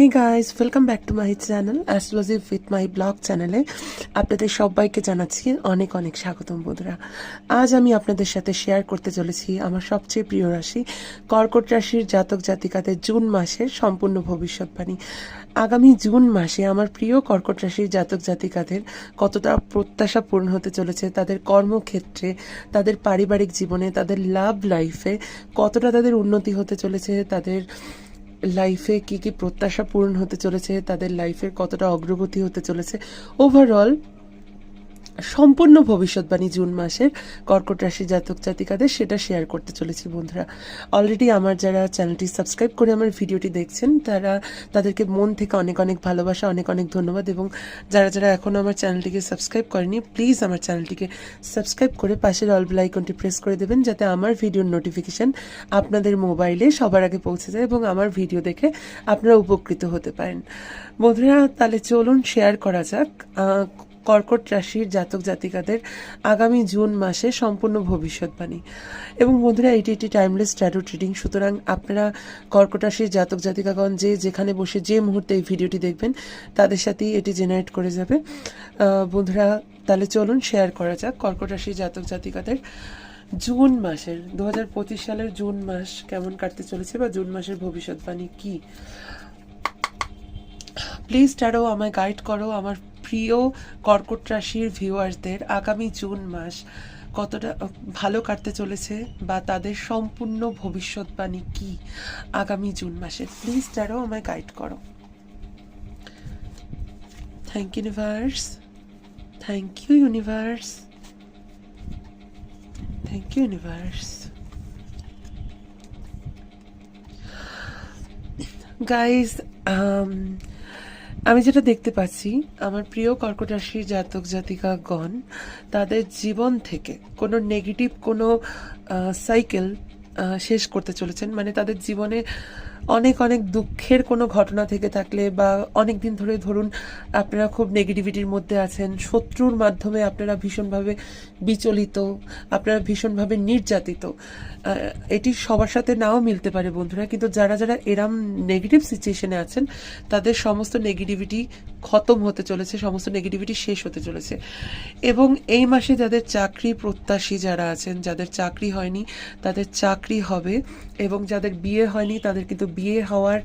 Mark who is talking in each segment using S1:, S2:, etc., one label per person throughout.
S1: Hey guys welcome back to my channel astrology with my blog চ্যানেলে আপনাদের সবাইকে জানাচ্ছি অনেক অনেক স্বাগতম বন্ধুরা। আজ আমি আপনাদের সাথে শেয়ার করতে চলেছি আমার সবচেয়ে প্রিয় রাশি, কর্কট রাশির জাতক জাতিকাদের জুন মাসের সম্পূর্ণ ভবিষ্যৎবাণী। আগামী জুন মাসে আমার প্রিয় কর্কট রাশির জাতক জাতিকাদের কতটা প্রত্যাশা পূরণ হতে চলেছে, তাদের কর্মক্ষেত্রে, তাদের পারিবারিক জীবনে, তাদের লাভ লাইফে কতটা তাদের উন্নতি হতে চলেছে, তাদের লাইফে কি কি প্রত্যাশা পূরণ হতে চলেছে তাদের লাইফের কতটা অগ্রগতি হতে চলেছে ওভারঅল সম্পূর্ণ ভবিষ্যৎবাণী জুন মাসের কর্কট রাশি জাতক জাতিকাদের সেটা শেয়ার করতে চলেছি বন্ধুরা। অলরেডি আমার যারা চ্যানেলটি সাবস্ক্রাইব করে আমার ভিডিওটি দেখছেন, তারা তাদেরকে মন থেকে অনেক অনেক ভালোবাসা, অনেক অনেক ধন্যবাদ এবং যারা যারা এখনও আমার চ্যানেলটিকে সাবস্ক্রাইব করেনি প্লিজ আমার চ্যানেলটিকে সাবস্ক্রাইব করে পাশের অল বেল আইকনটি প্রেস করে দেবেন যাতে আমার ভিডিওর নোটিফিকেশন আপনাদের মোবাইলে সবার আগে পৌঁছে যায় এবং আমার ভিডিও দেখে আপনারা উপকৃত হতে পারেন। বন্ধুরা, তাহলে চলুন শেয়ার করা যাক। কর্কট রাশির জাতক জাতিকাদের আগামী জুন মাসে সম্পূর্ণ ভবিষ্যৎবাণী। এবং বন্ধুরা, এটি একটি টাইমলেস ট্যারো ট্রিডিং সুতরাং আপনারা কর্কট রাশির জাতক জাতিকাগণ যে যেখানে বসে যে মুহূর্তে এই ভিডিওটি দেখবেন, তাদের সাথেই এটি জেনারেট করে যাবে। বন্ধুরা, তাহলে চলুন শেয়ার করা যাক কর্কট রাশির জাতক জাতিকাদের জুন মাসের দু হাজার পঁচিশ সালের জুন মাস কেমন কাটতে চলেছে বা জুন মাসের ভবিষ্যৎবাণী কি? প্লিজ ট্যারো আমায় গাইড করো, আমার প্রিয় কর্কট রাশির ভিউয়ার্সদের আগামী জুন মাস কতটা ভালো কাটতে চলেছে বা তাদের সম্পূর্ণ ভবিষ্যৎবাণী কি আগামী জুন মাসে? প্লিজ ট্যারো আমায় গাইড করো। Thank universe thank you universe thank you universe guys আমি যেটা দেখতে পাচ্ছি, আমার প্রিয় কর্কট রাশির জাতক জাতিকাগণ, তাদের জীবন থেকে কোনো নেগেটিভ কোনো সাইকেল শেষ করতে চলেছেন। মানে তাদের জীবনে অনেক অনেক দুঃখের কোনো ঘটনা থেকে থাকলে বা অনেক দিন ধরে ধরুন আপনারা খুব নেগেটিভিটির মধ্যে আছেন, শত্রুর মাধ্যমে আপনারা ভীষণভাবে বিচলিত, আপনারা ভীষণভাবে নির্যাতিত এটি সবার সাথে নাও মিলতে পারে বন্ধুরা। কিন্তু যারা যারা এরাম নেগেটিভ সিচুয়েশনে আছেন, তাদের সমস্ত নেগেটিভিটি খতম হতে চলেছে, সমস্ত নেগেটিভিটি শেষ হতে চলেছে। এবং এই মাসে যাদের চাকরি প্রত্যাশী যারা আছেন, যাদের চাকরি হয়নি, তাদের চাকরি হবে এবং যাদের বিয়ে হয়নি, তাদের কিন্তু বিয়ে হওয়ার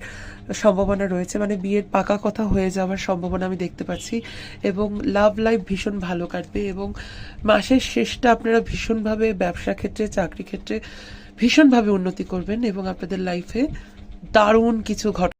S1: সম্ভাবনা রয়েছে। মানে বিয়ের পাকা কথা হয়ে যাওয়ার সম্ভাবনা আমি দেখতে পাচ্ছি এবং লাভ লাইফ ভীষণ ভালো কাটবে এবং মাসের শেষটা আপনারা ভীষণভাবে ব্যবসা ক্ষেত্রে, চাকরি ক্ষেত্রে ভীষণভাবে উন্নতি করবেন এবং আপনাদের লাইফে দারুণ কিছু ঘট